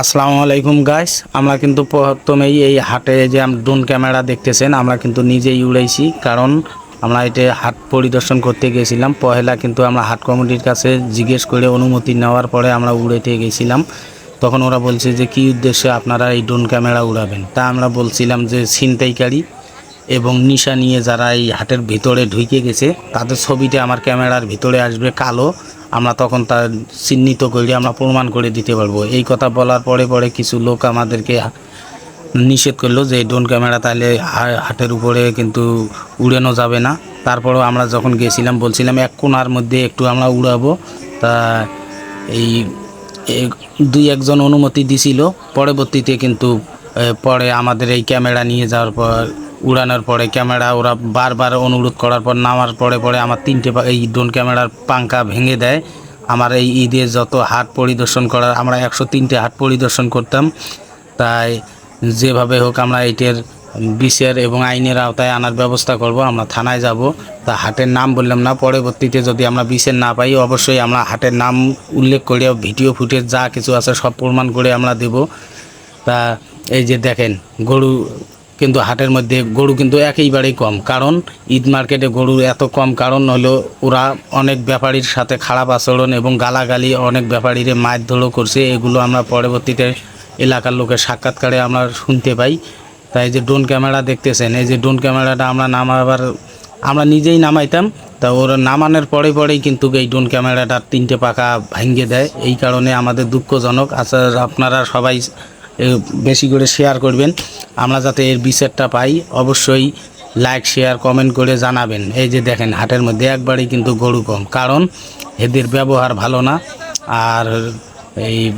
আসসালামু আলাইকুম গাইস আমরা কিন্তু প্রথমেই এই হাটে যে ড্রোন ক্যামেরা দেখতেছেন, আমরা কিন্তু নিজেই উড়াইছি, কারণ আমরা এটা হাট পরিদর্শন করতে গেছিলাম। পহেলা কিন্তু আমরা হাট কমিটির কাছে জিজ্ঞেস করে অনুমতি নেওয়ার পরে আমরা উড়াইতে গেছিলাম। তখন ওরা বলছে যে, কী উদ্দেশ্যে আপনারা এই ড্রোন ক্যামেরা উড়াবেন? তা আমরা বলছিলাম যে, ছিনতাইকারী এবং নিশা নিয়ে যারা এই হাটের ভিতরে ঢুকে গেছে, তাদের ছবিটা আমার ক্যামেরার ভিতরে আসবে কালো। আমরা তখন তার চিহ্নিত করে, আমরা প্রমাণ করে দিতে পারব। এই কথা বলার পরে পরে কিছু লোক আমাদেরকে নিষেধ করল যে ড্রোন ক্যামেরা তাহলে হাটের উপরে কিন্তু উড়ানো যাবে না। তারপরেও আমরা যখন গেছিলাম, বলছিলাম, এক কোণার মধ্যে একটু আমরা উড়াবো। তা এই দুই একজন অনুমতি দিছিল। পরবর্তীতে কিন্তু পরে আমাদের এই ক্যামেরা নিয়ে যাওয়ার পর উড়ানোর পরে ক্যামেরা, ওরা বারবার অনুরোধ করার পর নামার পরে পরে আমার তিনটে এই ড্রোন ক্যামেরার পাঙ্কা ভেঙে দেয়। আমার এই ঈদে যত হাট পরিদর্শন করার, আমরা একশো তিনটে হাট পরিদর্শন করতাম। তাই যেভাবে হোক আমরা এইটার বিচার এবং আইনের আওতায় আনার ব্যবস্থা করব, আমরা থানায় যাব। তা হাটের নাম বললাম না, পরবর্তীতে যদি আমরা বিচার না পাই, অবশ্যই আমরা হাটের নাম উল্লেখ করে ভিডিও ফুটেজ যা কিছু আছে সব প্রমাণ করে আমরা দেব। তা এই যে দেখেন, গরু কিন্তু হাটের মধ্যে গরু কিন্তু একেবারেই কম। কারণ ঈদ মার্কেটে গরু এত কম কারণ হলো ওরা অনেক ব্যাপারীর সাথে খারাপ আচরণ এবং গালাগালি অনেক ব্যাপারীরে মারধরও করছে। এগুলো আমরা পরবর্তীতে এলাকার লোকের সাক্ষাৎকারে আমরা শুনতে পাই। তাই যে ড্রোন ক্যামেরা দেখতেছেন, এই যে ড্রোন ক্যামেরাটা আমরা নামাবার, আমরা নিজেই নামাইতাম, তা ওর নামানোর পরে পরেই কিন্তু এই ড্রোন ক্যামেরাটার তিনটে পাকা ভাঙ্গে দেয়। এই কারণে আমাদের দুঃখজনক। আচ্ছা আপনারা সবাই বেশি করে শেয়ার করবেন। আমরা যাতে এর বিচারটা পাই, অবশ্যই লাইক শেয়ার কমেন্ট করে জানাবেন। এই যে দেখেন, হাটের মধ্যে একবারই কিন্তু গরু কম। কারণ এদের ব্যবহার ভালো না। আর এই